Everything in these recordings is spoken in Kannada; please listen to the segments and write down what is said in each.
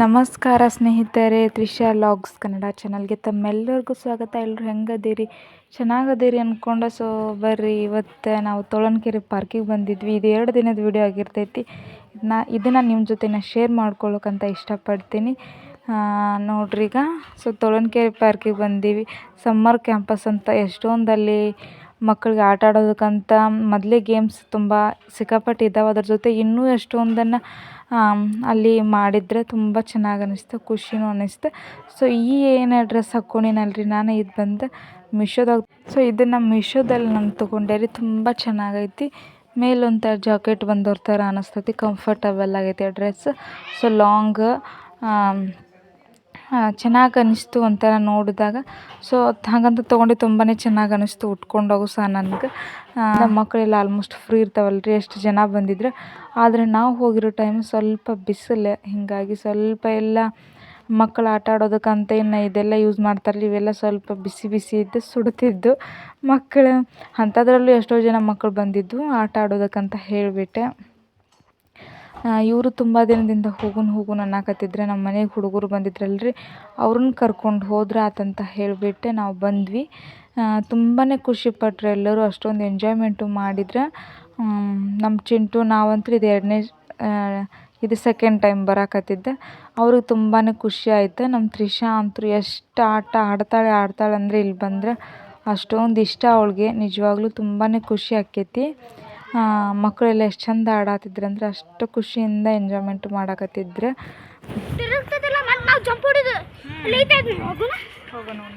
ನಮಸ್ಕಾರ ಸ್ನೇಹಿತರೆ, ತ್ರಿಷಾ ಲಾಗ್ಸ್ ಕನ್ನಡ ಚಾನಲ್ಗೆ ತಮ್ಮೆಲ್ಲರಿಗೂ ಸ್ವಾಗತ. ಎಲ್ಲರೂ ಹೆಂಗದೀರಿ? ಚೆನ್ನಾಗದೀರಿ ಅಂದ್ಕೊಂಡು ಸೊ ಬರ್ರಿ, ಇವತ್ತು ನಾವು ತೋಳನ್ಕೆರೆ ಪಾರ್ಕಿಗೆ ಬಂದಿದ್ವಿ. ಇದು ಎರಡು ದಿನದ ವಿಡಿಯೋ ಆಗಿರ್ತೈತಿ. ನಾ ಇದನ್ನು ನಿಮ್ಮ ಜೊತೆ ನಾನು ಶೇರ್ ಮಾಡ್ಕೊಳ್ಳೋಕ್ಕಂತ ಇಷ್ಟಪಡ್ತೀನಿ. ನೋಡ್ರಿ ಈಗ ಸೊ ತೋಳನ್ಕೆರೆ ಪಾರ್ಕಿಗೆ ಬಂದೀವಿ. ಸಮ್ಮರ್ ಕ್ಯಾಂಪಸ್ ಅಂತ ಎಷ್ಟೊಂದಲ್ಲಿ ಮಕ್ಕಳಿಗೆ ಆಟ ಆಡೋದಕ್ಕಂತ ಮೊದಲೇ ಗೇಮ್ಸ್ ತುಂಬ ಸಿಕ್ಕಾಪಟ್ಟೆ ಇದ್ದಾವೆ ಅದ್ರ ಜೊತೆ ಇನ್ನೂ ಎಷ್ಟೊಂದನ್ನು ಅಲ್ಲಿ ಮಾಡಿದರೆ ತುಂಬ ಚೆನ್ನಾಗಿ ಅನ್ನಿಸ್ತು ಖುಷಿನೂ ಅನ್ನಿಸ್ತು ಸೊ ಈ ಏನು ಡ್ರೆಸ್ ಹಾಕ್ಕೊಂಡಿನಲ್ರಿ ನಾನು ಇದು ಬಂದು ಮಿಶೋದಾಗ ಸೊ ಇದನ್ನು ಮಿಶೋದಲ್ಲಿ ನಾನು ತೊಗೊಂಡೆ ರೀ. ತುಂಬ ಚೆನ್ನಾಗೈತಿ. ಮೇಲೊಂಥರ ಜಾಕೆಟ್ ಬಂದವ್ರ ಥರ ಅನ್ನಿಸ್ತೈತಿ ಕಂಫರ್ಟಬಲ್ ಆಗೈತಿ ಆ ಡ್ರೆಸ್ ಸೊ ಲಾಂಗ್ ಚೆನ್ನಾಗಿ ಅನ್ನಿಸ್ತು ಒಂಥರ ನೋಡಿದಾಗ. ಸೊ ಹಾಗಂತ ತೊಗೊಂಡು ತುಂಬಾ ಚೆನ್ನಾಗಿ ಅನ್ನಿಸ್ತು ಉಟ್ಕೊಂಡೋಗು ಸಹ ನನಗೆ. ನಮ್ಮ ಮಕ್ಕಳೆಲ್ಲ ಆಲ್ಮೋಸ್ಟ್ ಫ್ರೀ ಇರ್ತಾವಲ್ರಿ, ಎಷ್ಟು ಜನ ಬಂದಿದ್ರು. ಆದರೆ ನಾವು ಹೋಗಿರೋ ಟೈಮ್ ಸ್ವಲ್ಪ ಬಿಸಿಲು, ಹೀಗಾಗಿ ಸ್ವಲ್ಪ ಎಲ್ಲ ಮಕ್ಕಳು ಆಟ ಆಡೋದಕ್ಕಂತ ಇನ್ನು ಇದೆಲ್ಲ ಯೂಸ್ ಮಾಡ್ತಾರಲ್ಲ ಇವೆಲ್ಲ ಸ್ವಲ್ಪ ಬಿಸಿ ಬಿಸಿ ಇದ್ದು ಸುಡ್ತಿದ್ದು. ಮಕ್ಕಳು ಅಂಥದ್ರಲ್ಲೂ ಎಷ್ಟೋ ಜನ ಮಕ್ಕಳು ಬಂದಿದ್ದು, ಆಟ ಆಡೋದಕ್ಕಂತ ಹೇಳಿಬಿಟ್ಟೆ. ಇವರು ತುಂಬ ದಿನದಿಂದ ಹೋಗುನ್ ಹೋಗುನ್ ಅನ್ನಕತ್ತಿದ್ರೆ ನಮ್ಮ ಮನೆಗೆ ಹುಡುಗರು ಬಂದಿದ್ರಲ್ರಿ ಅವ್ರನ್ನ ಕರ್ಕೊಂಡು ಹೋದ್ರೆ ಆತಂತ ಹೇಳಿಬಿಟ್ಟೆ ನಾವು ಬಂದ್ವಿ. ತುಂಬಾ ಖುಷಿಪಟ್ರು ಎಲ್ಲರೂ, ಅಷ್ಟೊಂದು ಎಂಜಾಯ್ಮೆಂಟು ಮಾಡಿದ್ರೆ ನಮ್ಮ ಚಿಂಟು ನಾವಂತೂ ಇದು ಎರಡನೇ ಇದು ಸೆಕೆಂಡ್ ಟೈಮ್ ಬರಾಕತ್ತಿದ್ದೆ. ಅವ್ರಿಗೆ ತುಂಬಾ ಖುಷಿ ಆಯಿತು. ನಮ್ಮ ತ್ರಿಷಾ ಅಂತೂ ಎಷ್ಟು ಆಟ ಆಡ್ತಾಳೆ ಆಡ್ತಾಳೆ ಅಂದರೆ ಇಲ್ಲಿ ಬಂದರೆ ಅಷ್ಟೊಂದು ಇಷ್ಟ ಅವಳಿಗೆ. ನಿಜವಾಗ್ಲೂ ತುಂಬಾ ಖುಷಿ ಆಕ್ಕೈತಿ ಮಕ್ಕಳೆಲ್ಲ ಎಷ್ಟು ಚಂದ ಆಡಾತಿದ್ರು ಅಂದ್ರೆ ಅಷ್ಟು ಖುಷಿಯಿಂದ ಎಂಜಾಯ್ಮೆಂಟ್ ಮಾಡಾಕತ್ತಿದ್ರು.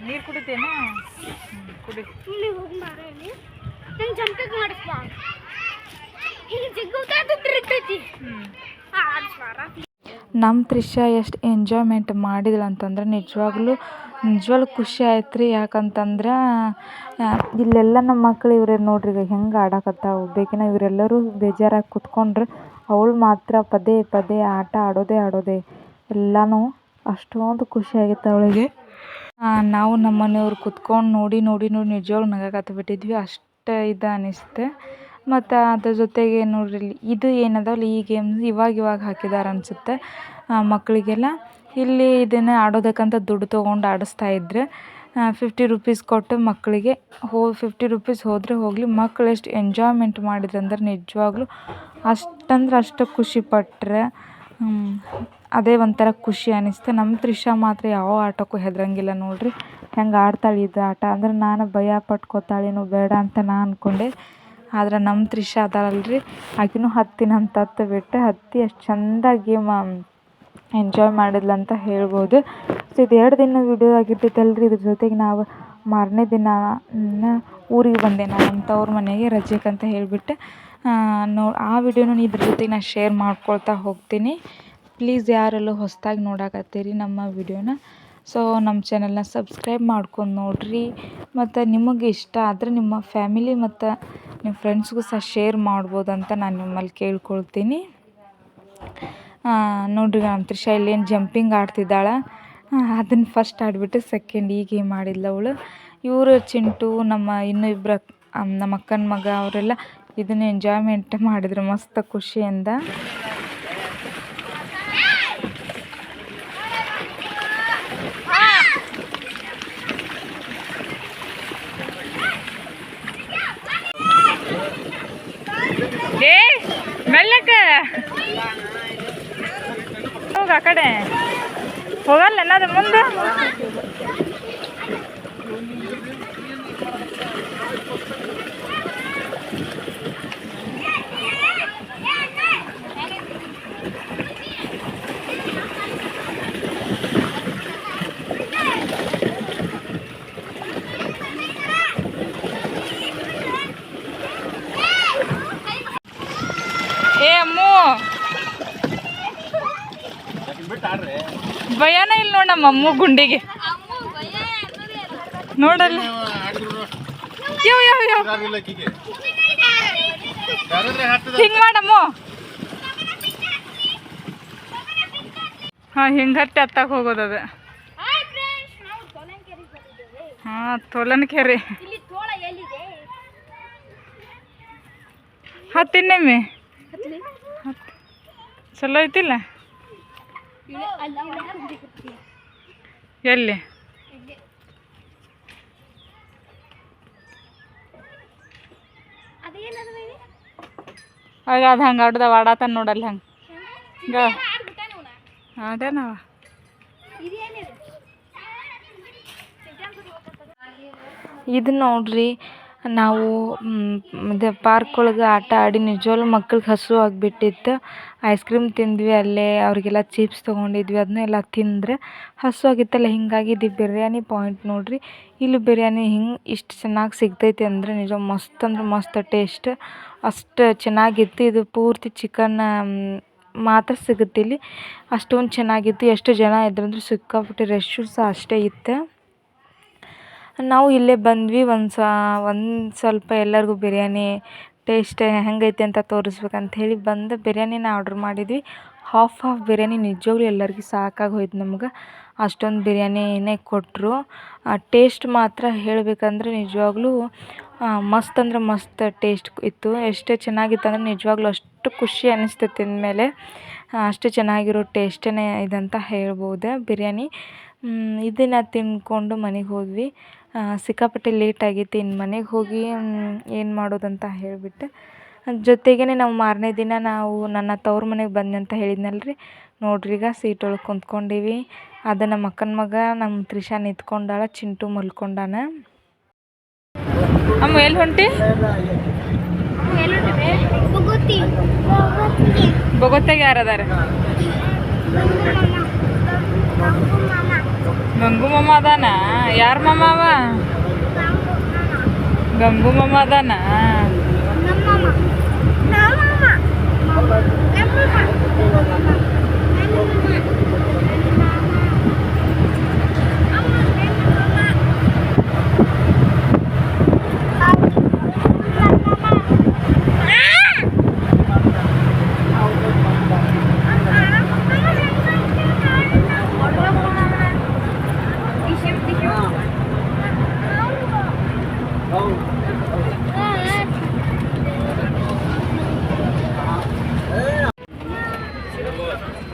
ನೀರು ಕುಡಿತೇನಾ? ಕುಡಿ. ನಮ್ಮ ತ್ರಿಷಾ ಎಷ್ಟು ಎಂಜಾಯ್ಮೆಂಟ್ ಮಾಡಿದ್ಳು ಅಂತಂದ್ರೆ ನಿಜವಾಗ್ಲೂ ನಿಜವಾಗ್ಲೂ ಖುಷಿ ಆಯ್ತು ರೀ ಯಾಕಂತಂದ್ರೆ ಇಲ್ಲೆಲ್ಲ ನಮ್ಮ ಮಕ್ಳು ಇವ್ರೆ ನೋಡಿರಿ, ಈಗ ಹೆಂಗೆ ಆಡಕತ್ತಾವು. ಬೇಕಿನ ಇವರೆಲ್ಲರೂ ಬೇಜಾರಾಗಿ ಕುತ್ಕೊಂಡ್ರೆ, ಅವಳು ಮಾತ್ರ ಪದೇ ಪದೇ ಆಟ ಆಡೋದೇ ಆಡೋದೇ. ಎಲ್ಲನೂ ಅಷ್ಟೊಂದು ಖುಷಿ ಆಗಿತ್ತು ಅವಳಿಗೆ. ನಾವು ನಮ್ಮ ಮನೆಯವ್ರು ಕುತ್ಕೊಂಡು ನೋಡಿ ನೋಡಿ ನೋಡಿ ನಿಜವಾಗ್ಲೂ ನಗಾಕತ್ತ ಬಿಟ್ಟಿದ್ವಿ. ಅಷ್ಟೇ ಇದು ಅನಿಸ್ತೆ. ಮತ್ತು ಅದ್ರ ಜೊತೆಗೆ ನೋಡ್ರಿ ಇದು ಏನದಲ್ಲ, ಈ ಗೇಮ್ಸ್ ಇವಾಗ ಇವಾಗ ಹಾಕಿದ್ದಾರೆ ಅನಿಸುತ್ತೆ ಮಕ್ಕಳಿಗೆಲ್ಲ ಇಲ್ಲಿ ಇದನ್ನು ಆಡೋದಕ್ಕಂತ ದುಡ್ಡು ತೊಗೊಂಡು ಆಡಿಸ್ತಾ ಇದ್ದರೆ ಫಿಫ್ಟಿ ರುಪೀಸ್ ಕೊಟ್ಟು ಮಕ್ಕಳಿಗೆ ಹೋ ಫಿಫ್ಟಿ ರುಪೀಸ್ ಹೋದರೆ ಹೋಗಲಿ. ಮಕ್ಕಳು ಎಷ್ಟು ಎಂಜಾಯ್ಮೆಂಟ್ ಮಾಡಿದ್ರು ಅಂದ್ರೆ ನಿಜವಾಗ್ಲೂ ಅಷ್ಟಂದ್ರೆ ಅಷ್ಟು ಖುಷಿಪಟ್ರೆ ಅದೇ ಒಂಥರ ಖುಷಿ ಅನ್ನಿಸ್ತು ನಮ್ಮ ತ್ರಿಷಾ ಮಾತ್ರ ಯಾವ ಆಟಕ್ಕೂ ಹೆದರಂಗಿಲ್ಲ ನೋಡಿರಿ. ಹೆಂಗೆ ಆಡ್ತಾಳೆ ಇದು ಆಟ? ಅಂದ್ರೆ ನಾನು ಭಯ ಪಟ್ಕೋತಾಳೇನೋ ಬೇಡ ಅಂತ ನಾ ಅಂದ್ಕೊಂಡೆ ಆದ್ರೆ ನಮ್ಮ ತ್ರಿಷಾ ಅದಾಳಲ್ರಿ. ಆಕಿನೂ ಹತ್ತಿನ ನಮ್ಮ ಹತ್ತು ಬಿಟ್ಟು ಹತ್ತಿ ಅಷ್ಟು ಚಂದ ಗೇಮ್ ಎಂಜಾಯ್ ಮಾಡಿದ್ಲು ಅಂತ ಹೇಳ್ಬೋದು. ಸೊ, ಇದು ಎರಡು ದಿನ ವಿಡಿಯೋ ಆಗಿರ್ತೈತಲ್ರಿ. ಇದ್ರ ಜೊತೆಗೆ ನಾವು ಮಾರನೇ ದಿನ ಊರಿಗೆ ಬಂದೆ ನಾನು ಅಂಥವ್ರ ಮನೆಗೆ ಮನೆಗೆ ಅಂತ ಹೇಳಿಬಿಟ್ಟು. ನೋ, ಆ ವಿಡಿಯೋನ ಇದ್ರ ಜೊತೆಗೆ ನಾನು ಶೇರ್ ಮಾಡ್ಕೊಳ್ತಾ ಹೋಗ್ತೀನಿ. ಪ್ಲೀಸ್ ಯಾರೆಲ್ಲ ಹೊಸದಾಗಿ ನೋಡಾಕತ್ತೀರಿ ನಮ್ಮ ವಿಡಿಯೋನ ಸೊ ನಮ್ಮ ಚಾನೆಲ್ನ ಸಬ್ಸ್ಕ್ರೈಬ್ ಮಾಡ್ಕೊಂಡು ನೋಡಿರಿ. ಮತ್ತು ನಿಮಗೆ ಇಷ್ಟ ಆದರೆ ನಿಮ್ಮ ಫ್ಯಾಮಿಲಿ ಮತ್ತು ನಿಮ್ಮ ಫ್ರೆಂಡ್ಸ್ಗೂ ಸಹ ಶೇರ್ ಮಾಡ್ಬೋದು ಅಂತ ನಾನು ನಿಮ್ಮಲ್ಲಿ ಕೇಳ್ಕೊಳ್ತೀನಿ. ನೋಡ್ರಿ ನಮ್ಮ ತ್ರಿಷಾ ಇಲ್ಲೇನು ಜಂಪಿಂಗ್ ಆಡ್ತಿದ್ದಾಳೆ. ಅದನ್ನು ಫಸ್ಟ್ ಆಡಿಬಿಟ್ಟು ಸೆಕೆಂಡ್ ಈಗ ಏನು ಮಾಡಿದ್ಲು ಅವಳು. ಇವರು ಚಿಂಟು, ನಮ್ಮ ಇನ್ನೂ ಇಬ್ಬರು ನಮ್ಮ ಅಕ್ಕನ ಮಗ, ಅವರೆಲ್ಲ ಇದನ್ನು ಎಂಜಾಯ್ಮೆಂಟ್ ಮಾಡಿದ್ರು, ಮಸ್ತ್ ಖುಷಿಯಿಂದ ಆ ಕಡೆ. ಹೋಗಲ್ಲ ಏನಾದ್ರು ಮುಂದೆ ಏ ಅಮ್ಮು ಭಯನ ಇಲ್ಲ ನೋಡ್ ನಮ್ಮ ಅಮ್ಮು ಗುಂಡಿಗೆ. ನೋಡಲ್ಲ. ಯೋ ಹಿಂಗ್ ಮಾಡಮ್ಮು. ಹಾ ಹಿಂಗ್ ಹತ್ತಿ ಹತ್ತಾಗ ಹೋಗೋದದ ಹಾ ಎಲ್ಲಿದೆ ಹತ್ತಿನ್ನೆಮ್ಮೆ ಹತ್ಲಿ ಚಲೋ ಐತಿಲ್ಲ ಇಲ್ಲಿ ಅಲ್ಲಿ ಇಲ್ಲಿ ಕುಂದಿರ್ತೀವಿ. ಎಲ್ಲಿ? ಆಗ ಅದು ಹಂಗೆ ಆಡ್ದ ಆಡಾತನ ನೋಡಲ್ಲ ಹಂಗೆ. ಗ. ಅದೇನವ? ಇದು ನೋಡ್ರಿ ನಾವು ಇದು ಪಾರ್ಕ್ ಒಳಗೆ ಆಟ ಆಡಿ ನಿಜವಾಗ್ಲೂ ಮಕ್ಳಿಗೆ ಹಸಿವು ಆಗಿಬಿಟ್ಟಿತ್ತು. ಐಸ್ ಕ್ರೀಮ್ ತಿಂದ್ವಿ ಅಲ್ಲೇ, ಅವರಿಗೆಲ್ಲ ಚಿಪ್ಸ್ ತೊಗೊಂಡಿದ್ವಿ, ಅದನ್ನೆಲ್ಲ ತಿಂದ್ರೆ ಹಸಿವು ಆಗಿತ್ತಲ್ಲ, ಹೀಗಾಗಿ ಇದು ಬಿರಿಯಾನಿ ಪಾಯಿಂಟ್ ನೋಡಿರಿ. ಇಲ್ಲಿ ಬಿರಿಯಾನಿ ಹಿಂಗೆ ಇಷ್ಟು ಚೆನ್ನಾಗಿ ಸಿಗ್ತೈತಿ ಅಂದರೆ ನಿಜ ಮಸ್ತ್ ಅಂದ್ರೆ ಮಸ್ತ್ ಟೇಸ್ಟ್. ಅಷ್ಟು ಚೆನ್ನಾಗಿತ್ತು, ಇದು ಪೂರ್ತಿ ಚಿಕನ್ ಮಾತ್ರ ಸಿಗುತ್ತೆ ಇಲ್ಲಿ ಅಷ್ಟೊಂದು ಚೆನ್ನಾಗಿತ್ತು, ಎಷ್ಟು ಜನ ಇದ್ರು ಅಂದ್ರೆ ಸಿಕ್ಕಾಪಟ್ಟೆ ರಶ್ಶು ಸಹ ಅಷ್ಟೇ ಇತ್ತು. ನಾವು ಇಲ್ಲೇ ಬಂದ್ವಿ, ಒಂದು ಸ, ಒಂದು ಸ್ವಲ್ಪ ಎಲ್ಲರಿಗೂ ಬಿರಿಯಾನಿ ಟೇಸ್ಟ್ ಹೆಂಗೈತೆ ಅಂತ ತೋರಿಸ್ಬೇಕಂತ ಹೇಳಿ ಬಂದು ಬಿರಿಯಾನಿನ ಆರ್ಡ್ರ್ ಮಾಡಿದ್ವಿ. ಹಾಫ್ ಹಾಫ್ ಬಿರಿಯಾನಿ ನಿಜವಾಗ್ಲೂ ಎಲ್ಲರಿಗೂ ಸಾಕಾಗಿ ಹೋಯ್ತು ನಮ್ಗೆ. ಅಷ್ಟೊಂದು ಬಿರಿಯಾನಿನೇ ಕೊಟ್ಟರು ಟೇಸ್ಟ್ ಮಾತ್ರ ಹೇಳಬೇಕಂದ್ರೆ ನಿಜವಾಗ್ಲೂ ಮಸ್ತ್ ಅಂದ್ರೆ ಮಸ್ತ್ ಟೇಸ್ಟ್ ಇತ್ತು. ಎಷ್ಟೇ ಚೆನ್ನಾಗಿತ್ತು ಅಂದ್ರೆ ನಿಜವಾಗ್ಲೂ ಅಷ್ಟು ಖುಷಿ ಅನ್ನಿಸ್ತು ತಿಂದಮೇಲೆ. ಅಷ್ಟು ಚೆನ್ನಾಗಿರೋ ಟೇಸ್ಟೇ ಇದಂತ ಹೇಳ್ಬೋದು ಬಿರಿಯಾನಿ. ಇದನ್ನು ತಿನ್ಕೊಂಡು ಮನೆಗೆ ಹೋದ್ವಿ. ಸಿಕ್ಕಾಪಟ್ಟೆ ಲೇಟ್ ಆಗೈತಿ ಇನ್ನು ಮನೆಗೆ ಹೋಗಿ ಏನು ಮಾಡೋದಂತ ಹೇಳಿಬಿಟ್ಟೆ. ಜೊತೆಗೇ ನಾವು ಮಾರನೇ ದಿನ ನಾವು ನನ್ನ ತವ್ರ ಮನೆಗೆ ಬಂದೆ ಅಂತ ಹೇಳಿದ್ನಲ್ಲ ರೀ ನೋಡ್ರಿ ಈಗ ಸೀಟ್ ಒಳಗೆ ಕುಂತ್ಕೊಂಡೀವಿ. ಅದು ನಮ್ಮ ಅಕ್ಕನ ಮಗ ನಮ್ಮ ತ್ರಿಷಾ ನಿಂತ್ಕೊಂಡಾಳ, ಚಿಂಟು ಮಲ್ಕೊಂಡಾನ. ಅಮ್ಮ ಎಲ್ಲಿ ಹೊಂಟಿ. ಬೊಗೊತ್ತಾಗ ಯಾರು ಅದಾರ ಗಂಗು ಮಮ್ಮ ಅದಾನ? ಯಾರ ಅವ? ಗಂಗು ಮಾಮ ಅದಾನ? ನಮ್ಮ ಮಾಮ. ನಮ್ಮ ಮಾಮ. ನಮ್ಮ ಮಾಮ. ನಮ್ಮ ಮಾಮ.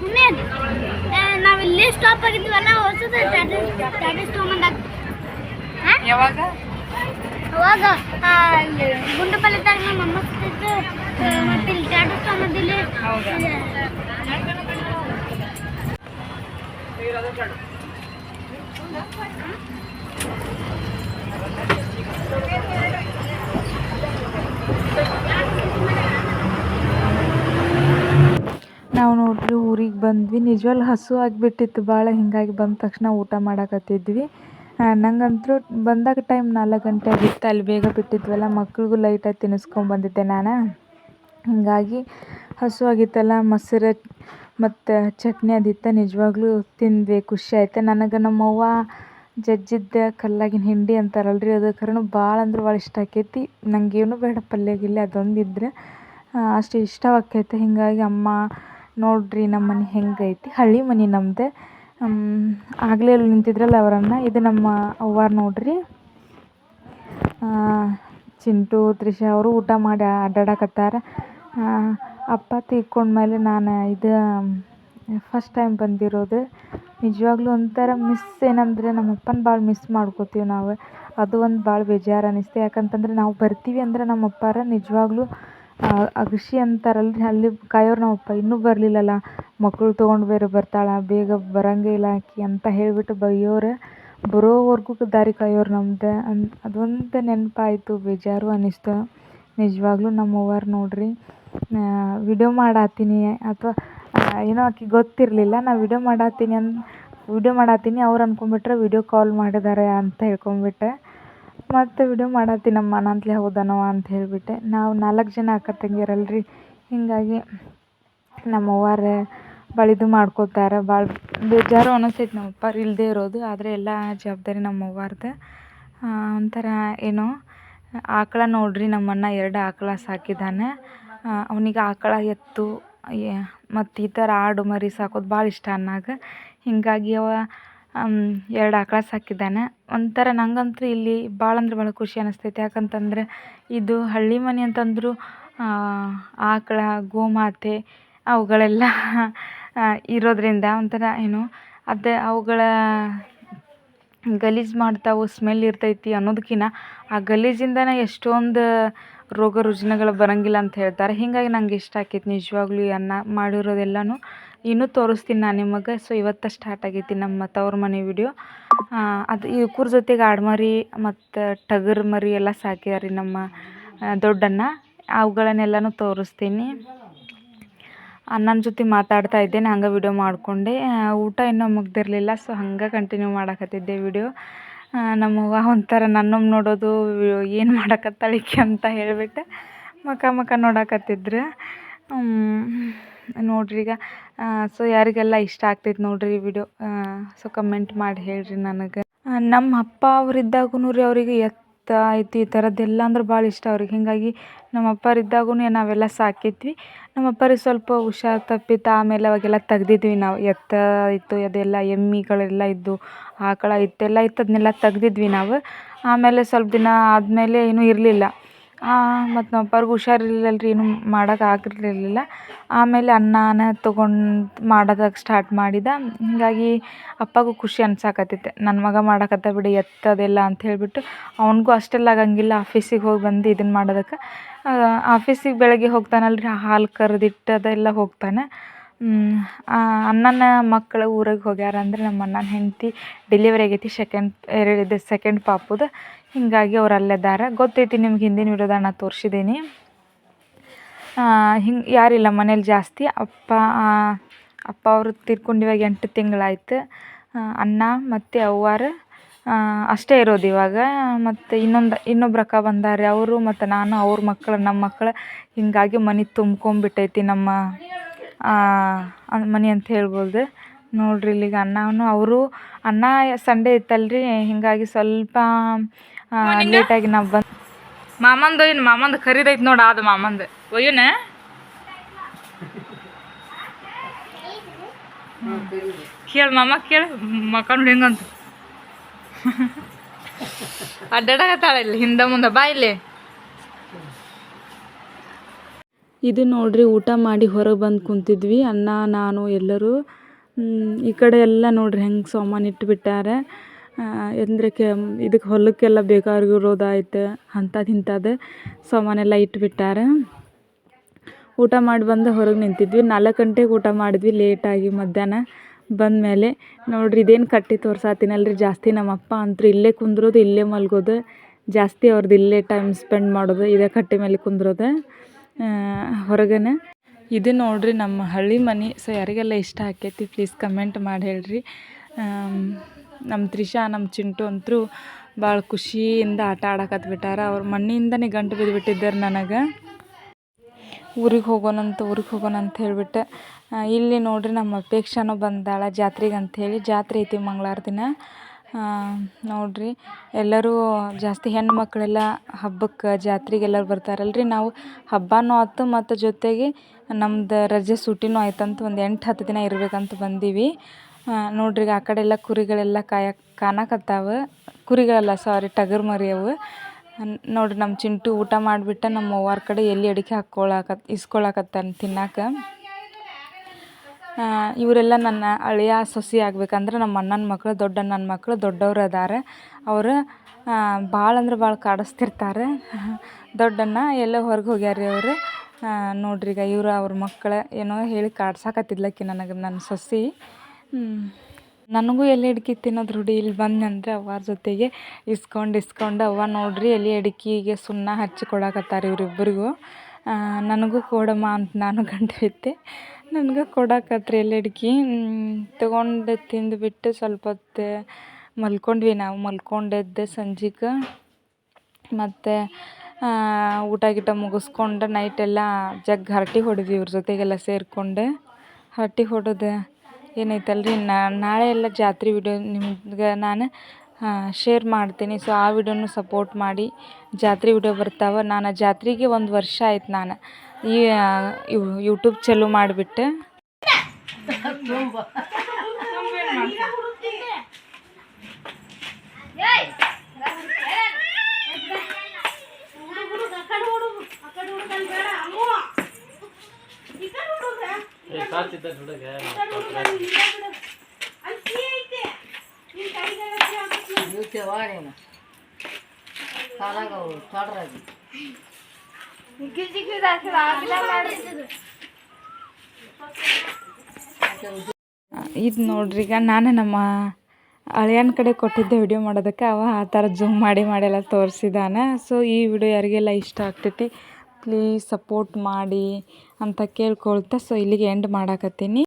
ಉಮೇದ್, ಆ, ನಾವ್ ಇಲ್ಲಿ ಸ್ಟಾಪ್ ಆಗಿದ್ವಲ್ಲ ಹೊಸದ ಟ್ಯಾಬ್ಲೆಟ್ಸ್ ತೊಗೊಂಬಂದಾಗ ಯಾವಾಗ ಅವಾಗ ಆ, ಇಲ್ಲಿ ಗುಂಡು ಪಲ್ಯದಾಗ ನಮ್ಮ ಅಮ್ಮ ಸಿಕ್ಕಿತ್ತು, ಆ, ಮತ್ತೆ ಇಲ್ಲಿ ಟ್ಯಾಬ್ಲೆಟ್ಸ್ ತೊಗೊಂಬಂದಿಲ್ಲಿ ಹೌದಾ? ನಾವು ನೋಡ್ರಿ ಊರಿಗೆ ಬಂದ್ವಿ. ನಿಜವಾಗ್ಲೂ ಹಸು ಆಗಿಬಿಟ್ಟಿತ್ತು. ಭಾಳ ಹಿಂಗಾಗಿ ಬಂದ ತಕ್ಷಣ ಊಟ ಮಾಡಕತ್ತಿದ್ವಿ. ನಂಗಂತೂ ಬಂದಾಗ ಟೈಮ್ ನಾಲ್ಕು ಗಂಟೆ ಆಗಿತ್ತು. ಅಲ್ಲಿ ಬೇಗ ಬಿಟ್ಟಿದ್ವಲ್ಲ, ಮಕ್ಳಿಗೂ ಲೈಟಾಗಿ ತಿನ್ನಿಸ್ಕೊಂಬಂದಿದ್ದೆ ನಾನು. ಹೀಗಾಗಿ ಹಸು ಆಗಿತ್ತಲ್ಲ, ಮೊಸರು ಮತ್ತು ಚಟ್ನಿ ಅದಿತ್ತು ನಿಜವಾಗ್ಲೂ ತಿಂದ್ವಿ, ಖುಷಿ ಆಯ್ತು. ನನಗೆ ನಮ್ಮವ್ವ ಜಜ್ಜಿದ್ದ ಕಲ್ಲಾಗಿನ ಹಿಂಡಿ ಅಂತಾರಲ್ಲ ರೀ ಅದು ಭಾಳ ಅಂದ್ರೆ ಭಾಳ ಇಷ್ಟ ಆಕೈತಿ. ನನಗೇನು ಬೇಡ ಪಲ್ಯ ಗಿಲ್ಯ ಅದೊಂದು ಇದ್ರೆ ಅಷ್ಟು ಇಷ್ಟವಾಗೈತೆ ಹೀಗಾಗಿ ಅಮ್ಮ ನೋಡ್ರಿ ನಮ್ಮ ಮನೆ ಹೆಂಗೈತಿ, ಹಳ್ಳಿ ಮನೆ ನಮ್ಮದೆ ಆಗಲೇ ಅಲ್ಲಿ ನಿಂತಿದ್ರಲ್ಲ ಅವರನ್ನ. ಇದು ನಮ್ಮ ಅವ್ವಾರು ನೋಡಿರಿ. ಚಿಂಟು, ತ್ರಿಷಾ, ಅವರು ಊಟ ಮಾಡಿ ಅಡ್ಡಾಡಕತ್ತಾರ. ಅಪ್ಪ ತೀರ್ಕೊಂಡ್ಮೇಲೆ ನಾನು ಇದು ಫಸ್ಟ್ ಟೈಮ್ ಬಂದಿರೋದು. ನಿಜವಾಗ್ಲೂ ಒಂಥರ ಮಿಸ್ ಏನಂದರೆ ನಮ್ಮ ಅಪ್ಪನ ಭಾಳ ಮಿಸ್ ಮಾಡ್ಕೋತೀವಿ ನಾವು. ಅದು ಒಂದು ಭಾಳ ಬೇಜಾರು ಅನ್ನಿಸ್ತು ಯಾಕಂತಂದ್ರೆ ನಾವು ಬರ್ತೀವಿ ಅಂದ್ರೆ ನಮ್ಮ ಅಪ್ಪಾರ ನಿಜವಾಗ್ಲೂ ಅಗಶಿ ಅಂತಾರಲ್ಲ ರೀ ಅಲ್ಲಿ ಕಾಯೋರು ನಮ್ಮ ಅಪ್ಪ ಇನ್ನೂ ಬರಲಿಲ್ಲಲ್ಲ. ಮಕ್ಕಳು ತೊಗೊಂಡು ಬೇರೆ ಬರ್ತಾಳೆ. ಬೇಗ ಬರೋಂಗೇ ಇಲ್ಲ ಆಕೆ ಅಂತ ಹೇಳಿಬಿಟ್ಟು ಬೈಯೋರು. ಬರೋವರೆಗೂ ದಾರಿ ಕಾಯೋರು ನಮ್ದು. ಅನ್, ಅದೊಂದು ನೆನಪಾಯಿತು. ಬೇಜಾರು ಅನ್ನಿಸ್ತು ನಿಜವಾಗ್ಲೂ ನಮ್ಮ ಅವ್ವಾರು ನೋಡ್ರಿ. ವಿಡಿಯೋ ಮಾಡತ್ತೀನಿ ಅಥವಾ ಏನೋ ಆಕೆ ಗೊತ್ತಿರಲಿಲ್ಲ, ನಾ ವಿಡಿಯೋ ಮಾಡತ್ತೀನಿ ಅನ್ ವಿಡಿಯೋ ಮಾಡತ್ತೀನಿ ಅವ್ರು ಅಂದ್ಕೊಂಬಿಟ್ರೆ ವಿಡಿಯೋ ಕಾಲ್ ಮಾಡಿದ್ದಾರೆ ಅಂತ ಹೇಳ್ಕೊಂಬಿಟ್ಟೆ. ಮತ್ತು ವಿಡಿಯೋ ಮಾಡತ್ತೀನಮ್ಮ ನಾನಂತಲೇ ಹೌದನವ ಅಂತ ಹೇಳಿಬಿಟ್ಟೆ. ನಾವು ನಾಲ್ಕು ಜನ ಅಕ್ಕ ತಂಗಿಯರಲ್ಲ ರೀ ಹೀಗಾಗಿ ನಮ್ಮ ಅವ್ವಾರು ಭಾಳ ಇದು ಮಾಡ್ಕೋತಾರೆ. ಭಾಳ ಬೇಜಾರು ಅನಿಸ್ತೈತೆ ನಮ್ಮ ಅಪ್ಪಾರು ಇಲ್ಲದೇ ಇರೋದು, ಆದರೆ ಎಲ್ಲ ಜವಾಬ್ದಾರಿ ನಮ್ಮ ಅವ್ವಾರ್ದು. ಒಂಥರ ಏನೋ, ಆಕಳ ನೋಡ್ರಿ ನಮ್ಮಣ್ಣ, ಎರಡು ಆಕಳ ಸಾಕಿದ್ದಾನೆ ಅವನಿಗೆ ಆಕಳ ಎತ್ತು ಮತ್ತು ಈ ಥರ ಆಡು ಮರಿ ಸಾಕೋದು ಭಾಳ ಇಷ್ಟ ಅನ್ನಾಗ. ಹೀಗಾಗಿ ಅವ ಎರಡು ಆಕಳ ಸಾಕಿದ್ದಾನೆ. ಒಂಥರ ನಂಗಂತೂ ಇಲ್ಲಿ ಭಾಳ ಅಂದ್ರೆ ಭಾಳ ಖುಷಿ ಅನ್ನಿಸ್ತೈತೆ ಯಾಕಂತಂದ್ರೆ ಇದು ಹಳ್ಳಿ ಮನೆ ಅಂತಂದರೂ ಆಕಳ, ಗೋಮಾತೆ ಅವುಗಳೆಲ್ಲ ಇರೋದ್ರಿಂದ ಒಂಥರ ಏನು, ಅದೇ ಅವುಗಳ ಗಲೀಜು ಮಾಡ್ತಾವು, ಸ್ಮೆಲ್ ಇರ್ತೈತಿ ಅನ್ನೋದಕ್ಕಿಂತ ಆ ಗಲೀಜಿಂದನೇ ಎಷ್ಟೊಂದು ರೋಗ ರುಜಿನಗಳು ಬರೋಂಗಿಲ್ಲ ಅಂತ ಹೇಳ್ತಾರೆ. ಹೀಗಾಗಿ ನಂಗೆ ಇಷ್ಟ ಆಕೈತಿ ನಿಜವಾಗ್ಲೂ ಈ ಅನ್ನ ಮಾಡಿರೋದೆಲ್ಲನೂ. ಇನ್ನೂ ತೋರಿಸ್ತೀನಿ ನಾನು ನಿಮಗೆ. ಸೊ ಇವತ್ತು ಸ್ಟಾರ್ಟ್ ಆಗೈತಿ ನಮ್ಮ ತವ್ರ ಮನೆ ವಿಡಿಯೋ ಅದು ಇವ್ಕೂರ ಜೊತೆಗೆ ಆಡ್ಮರಿ ಮತ್ತು ಟಗರ್ ಮರಿ ಎಲ್ಲ ಸಾಕ್ಯಾರಿ ನಮ್ಮ ದೊಡ್ಡಣ್ಣ. ಅವುಗಳನ್ನೆಲ್ಲನೂ ತೋರಿಸ್ತೀನಿ. ಅಣ್ಣನ ಜೊತೆ ಮಾತಾಡ್ತಾ ಇದ್ದೇನೆ, ಹಂಗೆ ವಿಡಿಯೋ ಮಾಡಿಕೊಂಡೆ. ಊಟ ಇನ್ನೂ ಮುಗ್ದಿರಲಿಲ್ಲ ಸೊ ಹಂಗೆ ಕಂಟಿನ್ಯೂ ಮಾಡಕತ್ತಿದ್ದೆ ವಿಡಿಯೋ ನಮ್ಮವ್ವ ಒಂಥರ ನನ್ನಮ್ಮ ನೋಡೋದು ಏನು ಮಾಡಕತ್ತಾಳೆ ಅಂತ ಹೇಳಿಬಿಟ್ಟು ಮುಖ ಮುಖ ನೋಡಕತ್ತಿದ್ರು. ನೋಡ್ರಿ ಈಗ ಸೊ ಯಾರಿಗೆಲ್ಲ ಇಷ್ಟ ಆಗ್ತೈತೆ ನೋಡ್ರಿ ವಿಡಿಯೋ ಸೊ ಕಮೆಂಟ್ ಮಾಡಿ ಹೇಳ್ರಿ ನನಗೆ. ನಮ್ಮ ಅಪ್ಪ ಅವರಿದ್ದಾಗೂ ರೀ ಅವರಿಗೆ ಎತ್ತು ಆಯ್ತು ಈ ಥರದ್ದೆಲ್ಲ ಅಂದ್ರೆ ಭಾಳ ಇಷ್ಟ ಅವ್ರಿಗೆ. ಹೀಗಾಗಿ ನಮ್ಮ ನಾವೆಲ್ಲ ಸಾಕಿದ್ವಿ. ನಮ್ಮ ಅಪ್ಪಾರಿಗೆ ಸ್ವಲ್ಪ ಹುಷಾರು ತಪ್ಪಿತ್ತು. ಆಮೇಲೆ ಅವಾಗೆಲ್ಲ ತೆಗ್ದಿದ್ವಿ ನಾವು. ಎತ್ತ ಇತ್ತು, ಅದೆಲ್ಲ ಎಮ್ಮಿಗಳೆಲ್ಲ ಇದ್ದು, ಆಕಳ ಇತ್ತೆಲ್ಲ ಇತ್ತು, ಅದನ್ನೆಲ್ಲ ತೆಗ್ದಿದ್ವಿ ನಾವು. ಆಮೇಲೆ ಸ್ವಲ್ಪ ದಿನ ಆದಮೇಲೆ ಏನೂ ಇರಲಿಲ್ಲ. ಮತ್ತು ನಮ್ಮ ಅಪ್ಪರ್ಗೆ ಹುಷಾರಿರ್ಲಿಲ್ಲ ರೀ ಏನು ಮಾಡೋಕೆ ಆಗಿರಲಿಲ್ಲ ಆಮೇಲೆ ಅನ್ನಾನ ತೊಗೊಂಡು ಮಾಡೋದಕ್ಕೆ ಸ್ಟಾರ್ಟ್ ಮಾಡಿದ. ಹೀಗಾಗಿ ಅಪ್ಪಗೂ ಖುಷಿ ಅನ್ಸಕತ್ತೈತೆ. ನನ್ನ ಮಗ ಮಾಡಕತ್ತ ಬಿಡಿ, ಎತ್ತದೆಲ್ಲ ಅಂತ ಹೇಳಿಬಿಟ್ಟು ಅವನಿಗೂ ಅಷ್ಟೆಲ್ಲ ಆಗಂಗಿಲ್ಲ, ಆಫೀಸಿಗೆ ಹೋಗಿ ಬಂದು ಇದನ್ನು ಮಾಡೋದಕ್ಕೆ. ಆಫೀಸಿಗೆ ಬೆಳಗ್ಗೆ ಹೋಗ್ತಾನಲ್ಲ ರೀ ಹಾಲು ಕರೆದಿಟ್ಟು ಅದೆಲ್ಲ ಹೋಗ್ತಾನೆ ಅಣ್ಣನ ಮಕ್ಕಳು ಊರಿಗೆ ಹೋಗ್ಯಾರ ಅಂದ್ರೆ ನಮ್ಮ ಅಣ್ಣನ ಹೆಂಡತಿ ಡೆಲಿವರಿ ಆಗೈತಿ ಸೆಕೆಂಡ್ ಎರಡು ಸೆಕೆಂಡ್ ಪಾಪುದು. ಹೀಗಾಗಿ ಅವ್ರು ಅಲ್ಲಿದ್ದಾರೆ ಗೊತ್ತೈತಿ ನಿಮ್ಗೆ ಹಿಂದಿನ ವಿಡಿಯೋದಾಗ ನಾ ತೋರಿಸಿದ್ದೀನಿ. ಹಿಂಗೆ ಯಾರಿಲ್ಲ, ಮನೇಲಿ ಜಾಸ್ತಿ. ಅಪ್ಪ ಅಪ್ಪ ಅವರು ತೀರ್ಕೊಂಡು ಇವಾಗ ಎಂಟು ತಿಂಗಳಾಯ್ತು. ಅಣ್ಣ ಮತ್ತು ಅವ್ವಾರು ಅಷ್ಟೇ ಇರೋದು ಇವಾಗ. ಮತ್ತು ಇನ್ನೊಂದು ಇನ್ನೊಬ್ರು ಅಕ್ಕ ಬಂದಾರೆ ಅವರು, ಮತ್ತು ನಾನು, ಅವ್ರ ಮಕ್ಕಳು ನಮ್ಮ ಮಕ್ಕಳು. ಹೀಗಾಗಿ ಮನೆ ತುಂಬ್ಕೊಂಬಿಟ್ಟೈತಿ ನಮ್ಮ ಮನೆ ಅಂತ ಹೇಳ್ಬೋದು. ನೋಡ್ರಿ, ಇಲ್ಲಿಗ ಅಣ್ಣನೂ ಅವರು, ಅಣ್ಣ ಸಂಡೇ ಇತ್ತಲ್ರಿ. ಹೀಗಾಗಿ ಸ್ವಲ್ಪ ಲೇಟಾಗಿ ನಾವು ಬಂದು ಮಾಮಂದು ಮಾಮಂದ ಮಾಮಂದು ಖರೀದೈತಿ ನೋಡ ಅದು ಮಾಮಂದ. ಒಯ್ಯನ? ಕೇಳು ಮಾಮ ಕೇಳು. ಮಕ್ಕಳು ಹಿಂಗಂತ. ಅಡ್ಡಾಡಕತ್ತಾಳ ಇಲ್ಲಿ ಹಿಂದೆ ಮುಂದೆ. ಬಾ ಇಲ್ಲಿ. ಇದು ನೋಡ್ರಿ ಊಟ ಮಾಡಿ ಹೊರಗೆ ಬಂದು ಕುಂತಿದ್ವಿ ಅಣ್ಣ ನಾನು ಎಲ್ಲರೂ. ಹ್ಮ್, ಈ ಕಡೆ ಎಲ್ಲ ನೋಡ್ರಿ ಹೆಂಗೆ ಸಾಮಾನು ಇಟ್ಬಿಟ್ಟಾರೆ. ಅಂದರೆ ಕೆ ಇದಕ್ಕೆ ಹೊಲಕ್ಕೆಲ್ಲ ಬೇಕಾಗಿರೋದಾಯ್ತು ಅಂಥದ್ದು ಇಂಥದ್ದು ಸಾಮಾನೆಲ್ಲ ಇಟ್ಬಿಟ್ಟಾರೆ. ಊಟ ಮಾಡಿ ಬಂದು ಹೊರಗೆ ನಿಂತಿದ್ವಿ. ನಾಲ್ಕು ಗಂಟೆಗೆ ಊಟ ಮಾಡಿದ್ವಿ. ಲೇಟಾಗಿ ಮಧ್ಯಾಹ್ನ ಬಂದಮೇಲೆ. ನೋಡ್ರಿ, ಇದೇನು ಕಟ್ಟಿ ತೋರ್ಸಾತೀನಲ್ರಿ. ಜಾಸ್ತಿ ನಮ್ಮಪ್ಪ ಅಂತೂ ಇಲ್ಲೇ ಕುಂದ್ರೋದು, ಇಲ್ಲೇ ಮಲ್ಗೋದು. ಜಾಸ್ತಿ ಅವ್ರದ್ದು ಇಲ್ಲೇ ಟೈಮ್ ಸ್ಪೆಂಡ್ ಮಾಡೋದು, ಇದೇ ಕಟ್ಟೆ ಮೇಲೆ ಕುಂದ್ರೋದು. ಹೊರಗನೆ. ಇದು ನೋಡ್ರಿ, ನಮ್ಮ ಹಳ್ಳಿ ಮನೆ. ಸೊ ಯಾರಿಗೆಲ್ಲ ಇಷ್ಟ ಆಕೈತಿ ಪ್ಲೀಸ್ ಕಮೆಂಟ್ ಮಾಡಿ ಹೇಳ್ರಿ. ನಮ್ಮ ತ್ರಿಷಾ ನಮ್ಮ ಚಿಂಟು ಅಂತೂ ಭಾಳ ಖುಷಿಯಿಂದ ಆಟ ಆಡಕತ್ ಬಿಟ್ಟಾರ. ಅವ್ರ ಮಣ್ಣಿಂದನೇ ಗಂಟು ಬಿದ್ದುಬಿಟ್ಟಿದ್ದಾರೆ ನನಗೆ. ಊರಿಗೆ ಹೋಗೋಣಂತ, ಊರಿಗೆ ಹೋಗೋಣ ಅಂತ ಹೇಳ್ಬಿಟ್ಟು ಇಲ್ಲಿ ನೋಡ್ರಿ ನಮ್ಮ ಅಪೇಕ್ಷನೂ ಬಂದಾಳ ಜಾತ್ರೆಗೆ ಅಂಥೇಳಿ ಜಾತ್ರೆ ಐತಿ ಮಂಗಳವಾರ ದಿನ. ನೋಡ್ರಿ, ಎಲ್ಲರೂ ಜಾಸ್ತಿ ಹೆಣ್ಣು ಮಕ್ಕಳೆಲ್ಲ ಹಬ್ಬಕ್ಕೆ ಜಾತ್ರೆಗೆ ಎಲ್ಲರೂ ಬರ್ತಾರಲ್ರಿ. ನಾವು ಹಬ್ಬನೂ ಆಯ್ತು ಮತ್ತು ಜೊತೆಗೆ ನಮ್ದು ರಜೆ ಸೂಟಿನೂ ಆಯ್ತಂತ ಒಂದು ಎಂಟು ಹತ್ತು ದಿನ ಇರಬೇಕಂತ ಬಂದೀವಿ. ನೋಡ್ರಿ ಈಗ ಆ ಕಡೆ ಎಲ್ಲ ಕುರಿಗಳೆಲ್ಲ ಕಾಯಕ್ಕೆ ಕಾಣಕತ್ತಾವ. ಕುರಿಗಳಲ್ಲ ಸಾರಿ ಟಗರು ಮರಿ ಅವು. ನೋಡ್ರಿ ನಮ್ಮ ಚಿಂಟು ಊಟ ಮಾಡಿಬಿಟ್ಟು ನಮ್ಮ ಅವ್ವಾರ ಕಡೆ ಎಲ್ಲಿ ಅಡಿಕೆ ಹಾಕ್ಕೊಳಕತ್ ಇಸ್ಕೊಳಕತ್ತಾನ ತಿನ್ನಕ್ಕೆ ಇವರೆಲ್ಲ ನನ್ನ ಅಳಿಯ ಸೊಸಿ ಆಗ್ಬೇಕಂದ್ರೆ ನಮ್ಮ ಅಣ್ಣನ ಮಕ್ಕಳು ದೊಡ್ಡ ಅಣ್ಣನ ಮಕ್ಕಳು ದೊಡ್ಡವ್ರು ಅದಾರ. ಅವರು ಭಾಳ ಅಂದ್ರೆ ಭಾಳ ಕಾಡಿಸ್ತಿರ್ತಾರೆ. ದೊಡ್ಡಣ್ಣ ಎಲ್ಲ ಹೊರಗೆ ಹೋಗ್ಯಾರ ರೀ ಅವರು ನೋಡ್ರಿ ಈಗ ಇವರು ಅವ್ರ ಮಕ್ಕಳು ಏನೋ ಹೇಳಿ ಕಾಡ್ಸಕತ್ತಿದ್ಲಕ್ಕಿ ನನಗೆ ನನ್ನ ಸೊಸೆ. ನನಗೂ ಎಲೆ ಅಡಿಕೆ ತಿನ್ನೋದು ರೂಢಿ ಇಲ್ಲಿ ಬಂದ್ನಂದ್ರೆ ಅವ್ವಾರ ಜೊತೆಗೆ ಇಸ್ಕೊಂಡು ಇಸ್ಕೊಂಡು ಅವ್ವ ನೋಡ್ರಿ ಎಲೆ ಅಡಿಕೆಗೆ ಸುಣ್ಣ ಹಚ್ಚಿ ಕೊಡಾಕತ್ತಾರ ಇವರಿಬ್ಬರಿಗೂ ನನಗೂ ಕೊಡಮ್ಮ ಅಂತ ನಾನು ಗಂಟು ಬಿತ್ತೆ ನನಗೂ ಕೊಡಕತ್ರಿ ಎಲೆ ಅಡಿಕೆ. ತೊಗೊಂಡು ತಿಂದುಬಿಟ್ಟು ಸ್ವಲ್ಪ ಹೊತ್ತು ಮಲ್ಕೊಂಡ್ವಿ ನಾವು. ಮಲ್ಕೊಂಡೆದ್ದೆ ಸಂಜೆಗೆ. ಮತ್ತು ಊಟ ಗೀಟ ಮುಗಿಸ್ಕೊಂಡು ನೈಟೆಲ್ಲ ಜಗ್ ಹರಟಿ ಹೊಡೆದ್ವಿ ಇವ್ರ ಜೊತೆಗೆಲ್ಲ ಸೇರಿಕೊಂಡು. ಹರಟಿ ಹೊಡೆದು ಏನೈತಲ್ರಿ ನಾಳೆ ಎಲ್ಲ ಜಾತ್ರೆ ವಿಡಿಯೋ ನಿಮ್ಗೆ ನಾನು ಶೇರ್ ಮಾಡ್ತೀನಿ ಸೊ ಆ ವಿಡಿಯೋನು ಸಪೋರ್ಟ್ ಮಾಡಿ ಜಾತ್ರೆ ವಿಡಿಯೋ ಬರ್ತಾವೆ ನಾನು ಜಾತ್ರೆಗೆ ಒಂದು ವರ್ಷ ಆಯ್ತು ನಾನು ಈ ಯೂಟ್ಯೂಬ್ ಚಾಲೂ ಮಾಡಿಬಿಟ್ಟು ಹುಡುಗ. ಇದು ನೋಡ್ರಿ ಈಗ ನಾನು ನಮ್ಮ ಅಳಿಯನ ಕಡೆ ಕೊಟ್ಟಿದ್ದೆ ವಿಡಿಯೋ ಮಾಡೋದಕ್ಕೆ. ಅವ ಆ ಥರ ಜೂಮ್ ಮಾಡಿ ಮಾಡಿ ಎಲ್ಲ ತೋರಿಸಿದಾನೆ. ಸೊ ಈ ವಿಡಿಯೋ ಯಾರಿಗೆಲ್ಲ ಇಷ್ಟ ಆಗ್ತೈತಿ ಪ್ಲೀಸ್ ಸಪೋರ್ಟ್ ಮಾಡಿ ಅಂತ ಕೇಳ್ಕೊಳ್ತಾ ಸೊ ಇಲ್ಲಿಗೆ ಎಂಡ್ ಮಾಡಾಕತ್ತೀನಿ.